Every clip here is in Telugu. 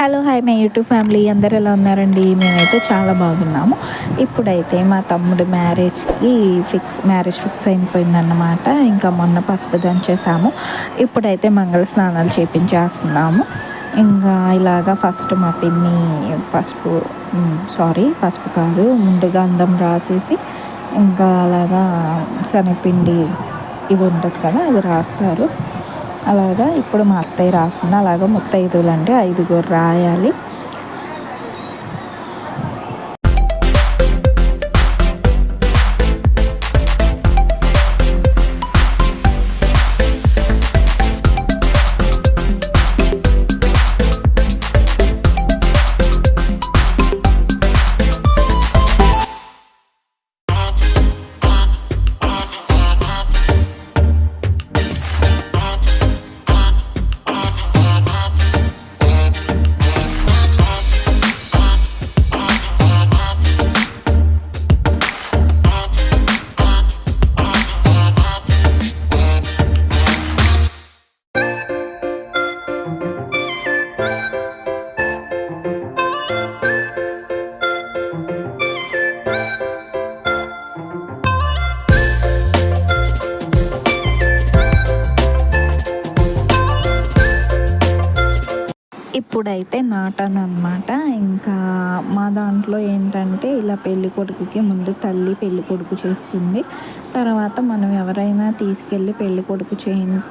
Hello hi my YouTube family అందరు ఎలా ఉన్నారండి? మేమైతే చాలా బాగున్నాము. ఇప్పుడైతే మా తమ్ముడు మ్యారేజ్కి ఫిక్స్ మ్యారేజ్ ఫిక్స్ అయిపోయిందన్నమాట. ఇంకా మొన్న పసుపు దంచేసాము. ఇప్పుడైతే మంగళ స్నానాలు చేపించేస్తున్నాము. ఇంకా ఇలాగా ఫస్ట్ మా పిన్ని పసుపు సారీ పసుపు కాదు ముందుగా అందం రాసేసి ఇంకా అలాగా శనగపిండి ఇవి ఉంటుంది కదా అది రాస్తారు. అలాగా ఇప్పుడు మా అత్తయ్య రాస్తుంది అలాగా ముత్తైదువులు అంటే ఐదుగురు రాయాలి. ఇప్పుడైతే నాటాను అనమాట ఇంకా మా దాంట్లో ఏంటంటే ఇలా పెళ్ళి కొడుకుకి ముందు తల్లి పెళ్ళి కొడుకు చేస్తుంది. తర్వాత మనం ఎవరైనా తీసుకెళ్ళి పెళ్ళి కొడుకు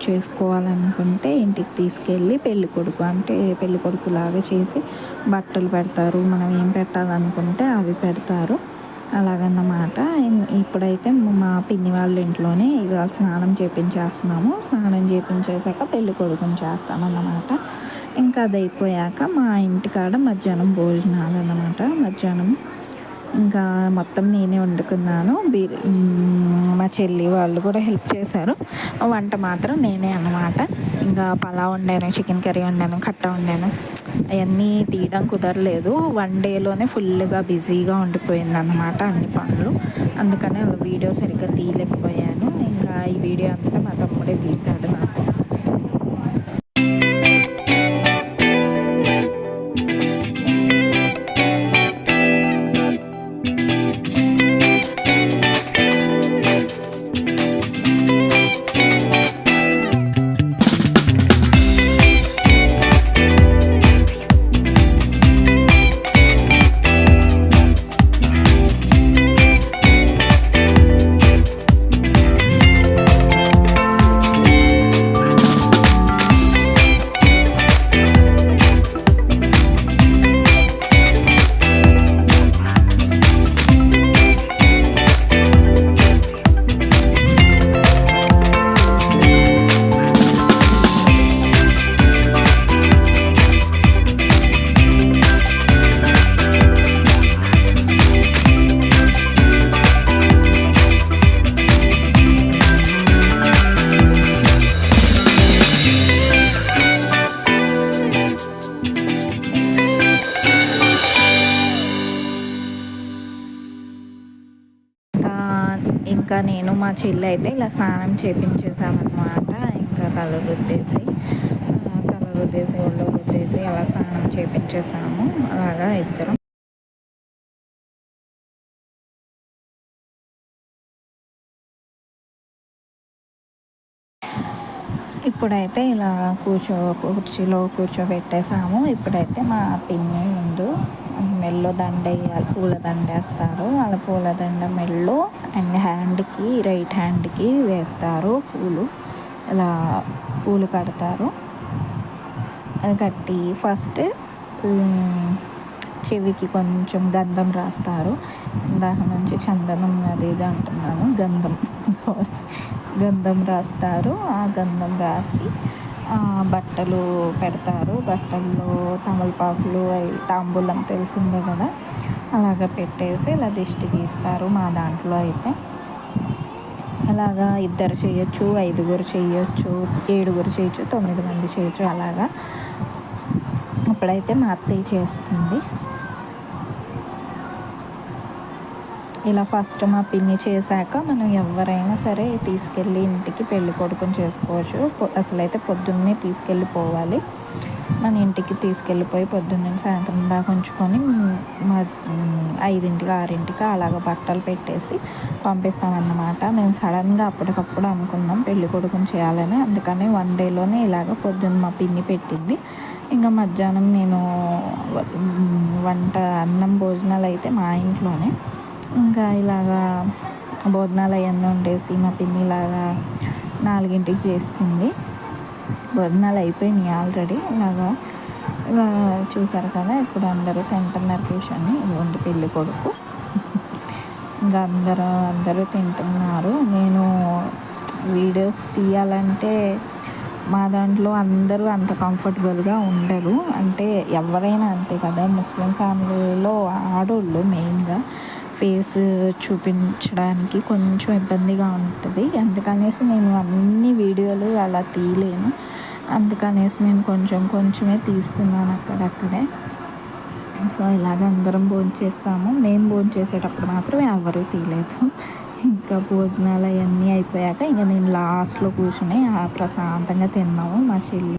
చేసుకోవాలనుకుంటే ఇంటికి తీసుకెళ్ళి పెళ్ళి కొడుకు అంటే పెళ్ళి కొడుకు లాగా చేసి బట్టలు పెడతారు. మనం ఏం పెట్టాలనుకుంటే అవి పెడతారు. అలాగన్నమాట. ఇప్పుడైతే మా పిన్ని వాళ్ళ ఇంట్లోనే ఇక స్నానం చేపించేస్తున్నాము. స్నానం చేపించేసాక పెళ్ళి కొడుకుని చేస్తామన్నమాట. ఇంకా అది అయిపోయాక మా ఇంటికాడ మధ్యాహ్నం భోజనాలు అన్నమాట మధ్యాహ్నం ఇంకా మొత్తం నేనే వండుకున్నాను. బీర్ మా చెల్లి వాళ్ళు కూడా హెల్ప్ చేశారు. వంట మాత్రం నేనే అన్నమాట. ఇంకా పలావ్ వండాను చికెన్ కర్రీ వండాను కట్ట వండాను. అవన్నీ తీయడం కుదరలేదు. వన్ డేలోనే ఫుల్గా బిజీగా ఉండిపోయింది అన్నమాట అన్ని పనులు. అందుకనే వీడియో సరిగ్గా తీయలేకపోయాను. ఇంకా ఈ వీడియో అంతా మా తమ్ముడే తీశాడు నాకు. మా చెల్లి అయితే ఇలా స్నానం చేపించేసామన్నమాట ఇంకా తల రుద్దేసి తల రుద్దేసి ఒళ్ళు రుద్దేసి అలా స్నానం చేపించేసాము అలాగా ఇద్దరం. ఇప్పుడైతే ఇలా కూర్చో కుర్చీలో కూర్చోబెట్టేసాము ఇప్పుడైతే మా పిన్ని ముందు మెల్లో దండ వేయాలి. పూల దండ వేస్తారు. అలా పూల దండ మెల్లో అండ్ హ్యాండ్కి రైట్ హ్యాండ్కి వేస్తారు పూలు. ఇలా పూలు కడతారు. అది కట్టి ఫస్ట్ చెవికి కొంచెం గంధం రాస్తారు. దాని నుంచి చందనం అది ఇది అంటున్నాను. గంధం సారీ గంధం రాస్తారు. ఆ గంధం రాసి బట్టలు పెడతారు. బట్టల్లో తమలపాకులు అవి తాంబూలం తెలిసిందే కదా? అలాగ పెట్టేసి ఇలా దిష్టి తీస్తారు మా దాంట్లో అయితే. అలాగా ఇద్దరు చేయొచ్చు ఐదుగురు చేయొచ్చు ఏడుగురు చేయొచ్చు తొమ్మిది మంది చేయొచ్చు అలాగా. ఇప్పుడైతే మా అత్తయ్య చేస్తుంది. ఇలా ఫస్ట్ మా పిన్ని చేశాక మనం ఎవరైనా సరే తీసుకెళ్ళి ఇంటికి పెళ్ళి కొడుకుని చేసుకోవచ్చు. అసలు అయితే పొద్దున్నే తీసుకెళ్ళిపోవాలి. మన ఇంటికి తీసుకెళ్ళిపోయి పొద్దున్నే సాయంత్రం దాకా ఉంచుకొని మా ఐదింటికి ఆరింటికి అలాగ బట్టలు పెట్టేసి పంపిస్తామన్నమాట. మేము సడన్గా అప్పటికప్పుడు అనుకున్నాం పెళ్ళి కొడుకుని చేయాలని. అందుకని వన్ డేలోనే ఇలాగ పొద్దున్న మా పిన్ని పెట్టింది. ఇంకా మధ్యాహ్నం నేను వంట అన్నం భోజనాలు అయితే మా ఇంట్లోనే. ఇంకా ఇలాగా భోజనాలు అవన్నీ ఉండేసి మా పిన్ని ఇలాగా నాలుగింటికి చేసింది. భోజనాలు అయిపోయినాయి ఆల్రెడీ. ఇలాగా చూసారు కదా ఇప్పుడు అందరూ తింటున్నారు కూర్చొని. ఇవ్వండి పెళ్ళి కొడుకు. ఇంకా అందరూ అందరూ తింటున్నారు. నేను వీడియోస్ తీయాలంటే మా దాంట్లో అందరూ అంత కంఫర్టబుల్గా ఉండరు. అంటే ఎవరైనా అంతే కదా ముస్లిం ఫ్యామిలీలో ఆడోళ్ళు మెయిన్గా. ఫేస్ చూపించడానికి కొంచెం ఇబ్బందిగా ఉంటుంది. అందుకనేసి నేను అన్ని వీడియోలు అలా తీయలేను. అందుకనేసి నేను కొంచెం కొంచెమే తీస్తున్నాను అక్కడక్కడే. సో ఇలాగ అందరం భోంచేస్తాము మేము భోంచేసేటప్పుడు మాత్రం ఎవరూ తీయలేదు. ఇంకా భోజనాలు అవన్నీ అయిపోయాక ఇంకా నేను లాస్ట్లో కూర్చుని ప్రశాంతంగా తిన్నాము. మా చెల్లి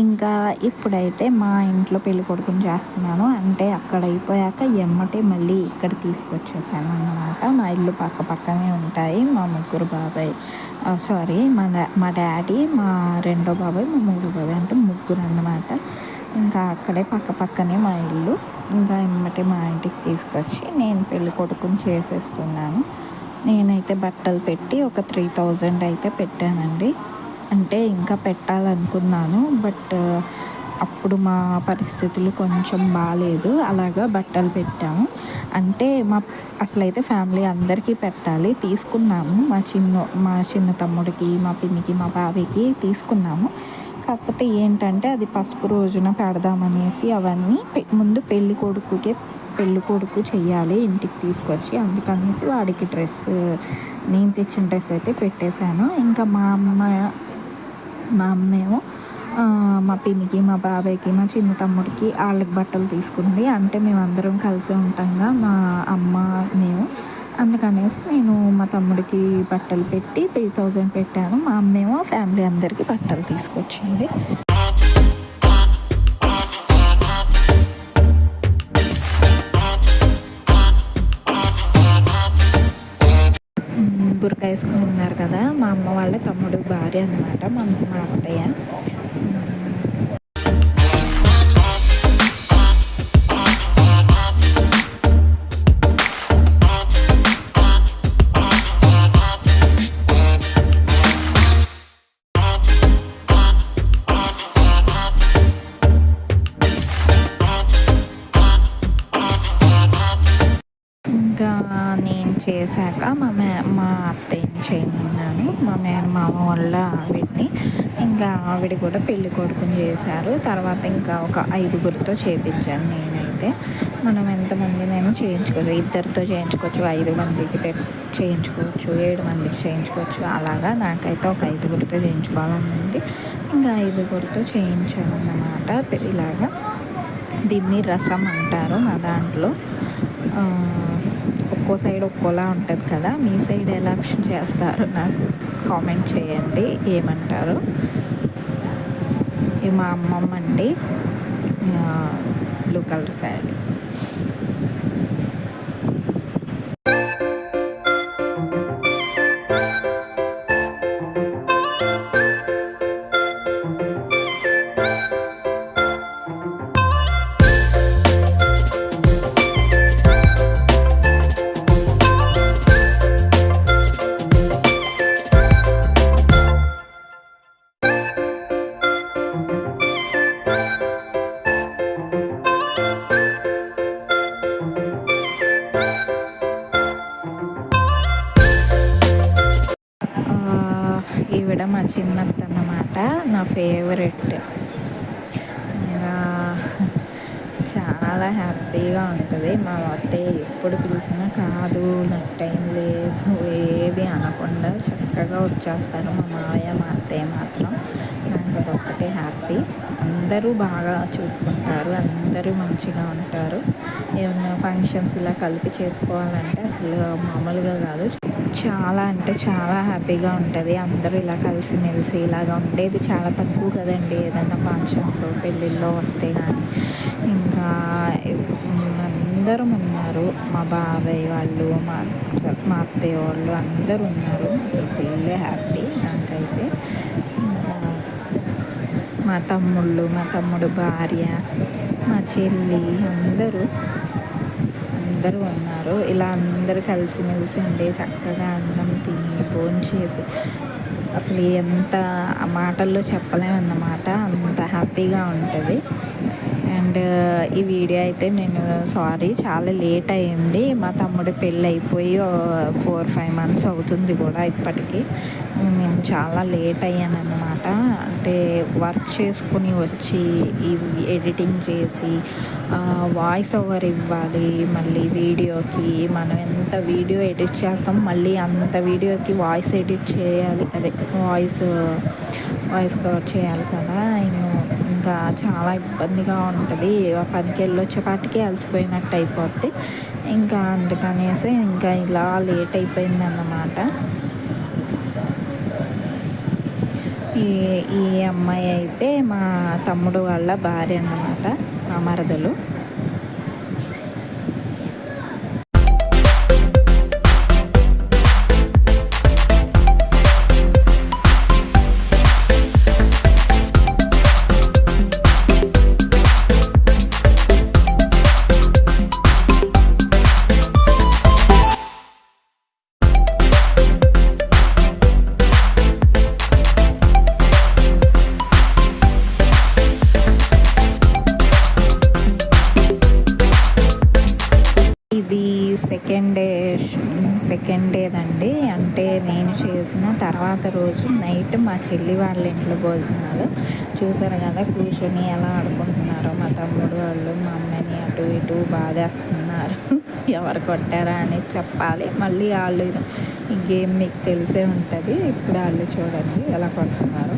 ఇంకా ఇప్పుడైతే మా ఇంట్లో పెళ్ళి కొడుకుని చేస్తున్నాను. అంటే అక్కడ అయిపోయాక ఎమ్మటే మళ్ళీ ఇక్కడ తీసుకొచ్చేసాను అన్నమాట. మా ఇల్లు పక్క పక్కనే ఉంటాయి. మా ముగ్గురు బాబాయ్ సారీ మా మా డాడీ మా రెండో బాబాయ్ మా మూడో బాబాయ్ అంటే ముగ్గురు అన్నమాట. ఇంకా అక్కడే పక్క పక్కనే మా ఇల్లు. ఇంకా ఎమ్మటే మా ఇంటికి తీసుకొచ్చి నేను పెళ్ళి కొడుకుని చేసేస్తున్నాను. నేనైతే బట్టలు పెట్టి ఒక త్రీ థౌజండ్ అయితే పెట్టానండి. అంటే ఇంకా పెట్టాలనుకున్నాను బట్ అప్పుడు మా పరిస్థితులు కొంచెం బాగాలేదు అలాగా బట్టలు పెట్టాము. అంటే మా అసలైతే ఫ్యామిలీ అందరికీ పెట్టాలి. తీసుకున్నాము. మా చిన్న మా చిన్న తమ్ముడికి మా పిన్నికి మా బావికి తీసుకున్నాము. కాకపోతే ఏంటంటే అది పసుపు రోజున పెడదామనేసి అవన్నీ ముందు పెళ్ళి కొడుకుకే పెళ్ళి కొడుకు చెయ్యాలి ఇంటికి తీసుకొచ్చి. అందుకనేసి వాడికి డ్రెస్ నేను తెచ్చిన డ్రెస్ అయితే పెట్టేశాను. ఇంకా మా అమ్మ మా అమ్మేమో మా పిన్నికి మా బాబాయ్కి మా చిన్న తమ్ముడికి వాళ్ళకి బట్టలు తీసుకుంది. అంటే మేము అందరం కలిసి ఉంటాంగా మా అమ్మ మేము. అందుకనేసి నేను మా తమ్ముడికి బట్టలు పెట్టి త్రీ థౌజండ్ పెట్టాను. మా అమ్మేమో ఫ్యామిలీ అందరికీ బట్టలు తీసుకొచ్చింది. వేసుకుని ఉన్నారు కదా మా అమ్మ వాళ్ళ తమ్ముడు భార్య అనమాట మా మా అత్తయ్య. చేశాక మా మే మా అత్తయ్యని చేయమన్నాను. మా మేనమామ వాళ్ళ ఆవిడ్ని ఇంకా ఆవిడ కూడా పెళ్ళి కొడుకుని చేశారు. తర్వాత ఇంకా ఒక ఐదుగురితో చేయించాను నేనైతే. మనం ఎంతమంది నేను చేయించుకోవచ్చు. ఇద్దరితో చేయించుకోవచ్చు. ఐదు మందికి చేయించుకోవచ్చు. ఏడు మందికి చేయించుకోవచ్చు. అలాగా నాకైతే ఒక ఐదుగురితో చేయించుకోవాలని ఉంది. ఇంకా ఐదుగురితో చేయించాను అన్నమాట. ఇలాగా దీన్ని రసం అంటారు మా దాంట్లో. ఒక్కో సైడ్ ఒక్కోలా ఉంటుంది కదా మీ సైడ్ ఎలా చేస్తారు నాకు కామెంట్ చేయండి ఏమంటారు? మా అమ్మమ్మ అండి బ్లూ కలర్ శారీ. ఈవిడ మా చిన్నత్త అన్నమాట నా ఫేవరెట్. చాలా చాలా హ్యాపీగా ఉంటుంది. మా అత్తయ్య ఎప్పుడు పిలిచినా కాదు నాకు టైం లేదు ఏది అనకుండా చక్కగా వచ్చేస్తారు. మా మావయ్య మా అత్తయ్య మాత్రం నాకు అదొక్కటే హ్యాపీ. అందరూ బాగా చూసుకుంటారు అందరూ మంచిగా ఉంటారు. ఏమైనా ఫంక్షన్స్ ఇలా కలిపి చేసుకోవాలంటే అసలు మామూలుగా కాదు. చాలా అంటే చాలా హ్యాపీగా ఉంటుంది. అందరూ ఇలా కలిసిమెలిసి ఇలాగా ఉండేది చాలా తక్కువ కదండి. ఏదైనా ఫంక్షన్స్ పెళ్ళిళ్ళో వస్తే కానీ ఇంకా అందరం ఉన్నారు. మా బాబాయ్ వాళ్ళు మా మా అత్తయ్య వాళ్ళు అందరూ ఉన్నారు. అసలు ఫుల్ హ్యాపీ నాకైతే. ఇంకా మా తమ్ముళ్ళు మా తమ్ముడు భార్య మా చెల్లి అందరూ అందరూ ఉన్నారు. ఇలా అందరూ కలిసిమెలిసి ఉండే చక్కగా అన్నం తిని భోంచేసి అసలు ఎంత మాటల్లో చెప్పలేమన్నమాట. అంత హ్యాపీగా ఉంటుంది. అండ్ ఈ వీడియో అయితే నేను సారీ చాలా లేట్ అయింది. మా తమ్ముడు పెళ్ళి అయిపోయి ఫోర్ ఫైవ్ మంత్స్ అవుతుంది కూడా ఇప్పటికీ. నేను చాలా లేట్ అయ్యాను అనమాట అంటే వర్క్ చేసుకుని వచ్చి ఇవి ఎడిటింగ్ చేసి వాయిస్ ఓవర్ ఇవ్వాలి మళ్ళీ వీడియోకి మనం ఎంత వీడియో ఎడిట్ చేస్తాం మళ్ళీ అంత వీడియోకి వాయిస్ ఎడిట్ చేయాలి. అదే వాయిస్ వాయిస్ కవర్ చేయాలి కదా. ఇంకా చాలా ఇబ్బందిగా ఉంటుంది. పనికి వెళ్ళొచ్చేపాటికి అలసిపోయినట్టు అయిపోద్ది. ఇంకా అందుకనేసి ఇంకా ఇలా లేట్ అయిపోయింది అన్నమాట ఈ ఈ అమ్మాయి అయితే మా తమ్ముడు వాళ్ళ భార్య అన్నమాట మా మరదలు. సెకండ్ డేదండి అంటే నేను చేసిన తర్వాత రోజు నైట్ మా చెల్లి వాళ్ళ ఇంట్లో భోజనాలు. చూసారు కదా కూర్చొని ఎలా ఆడుకుంటున్నారో మా తమ్ముడు వాళ్ళు మా అమ్మని అటు ఇటు బాధేస్తున్నారు. ఎవరు కొట్టారా అని చెప్పాలి. మళ్ళీ వాళ్ళు ఈ గేమ్ మీకు తెలిసే ఉంటుంది. ఇప్పుడు వాళ్ళు చూడండి ఎలా కొడుతున్నారు.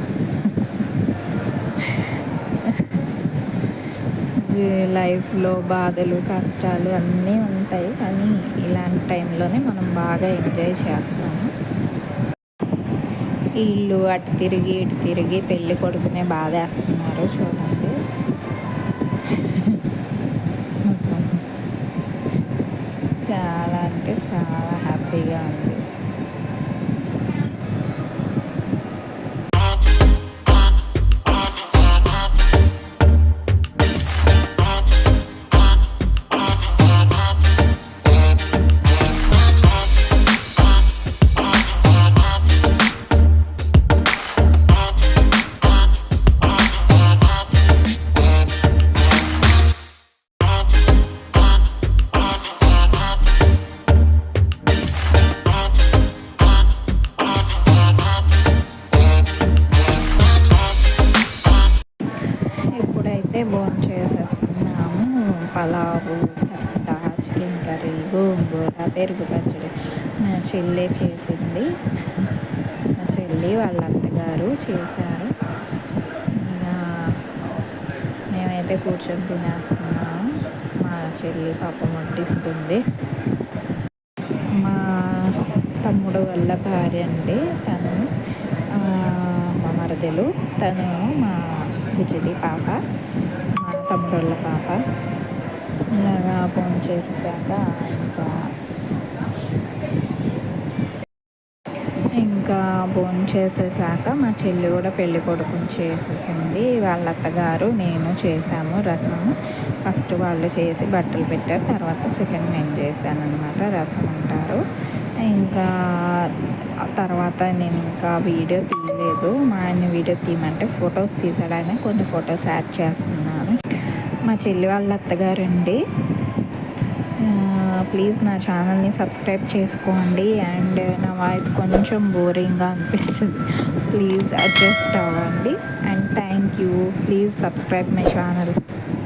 లైఫ్లో బాధలు కష్టాలు అన్నీ ఉంటాయి కానీ ఇలాంటి టైంలోనే మనం బాగా ఎంజాయ్ చేస్తాము. వీళ్ళు అటు తిరిగి ఇటు తిరిగి పెళ్ళి కొడుకునే బాధేస్తున్నారు చూడండి. చాలా అంటే చాలా హ్యాపీగా ఉంది. పెరుగు పచ్చడి మా చెల్లి చేసింది. మా చెల్లి వాళ్ళ అత్తగారు చేశారు. మేమైతే కూర్చొని తినేస్తున్నాము మా చెల్లి పాప వడ్డిస్తుంది మా తమ్ముడు వల్ల భార్య అండి. తను మా మరదలు. తను మా బుజ్జిది పాప మా తమ్ముళ్ళ పాప. ఇలాగా ఫోన్ చేశాక ఇంకా ఇంకా ఫోన్ చేసేసాక మా చెల్లి కూడా పెళ్ళి కొడుకుని చేసేసింది. వాళ్ళ అత్తగారు నేను చేశాము రసం ఫస్ట్ వాళ్ళు చేసి బట్టలు పెట్టారు. తర్వాత సెకండ్ నేను చేశాను అనమాట రసం అంటారు. ఇంకా తర్వాత నేను ఇంకా వీడియో తీయలేదు. మా ఆయన వీడియో తీయమంటే ఫొటోస్ తీసాడని కొన్ని ఫొటోస్ యాడ్ చేస్తున్నాను. మా చెల్లి వాళ్ళ అత్తగారు అండి ప్లీజ్ నా ఛానల్ని సబ్స్క్రైబ్ చేసుకోండి అండ్ నా వాయిస్ కొంచెం బోరింగ్గా అనిపిస్తుంది. ప్లీజ్ అడ్జస్ట్ అవ్వండి. And thank you. Please subscribe my channel.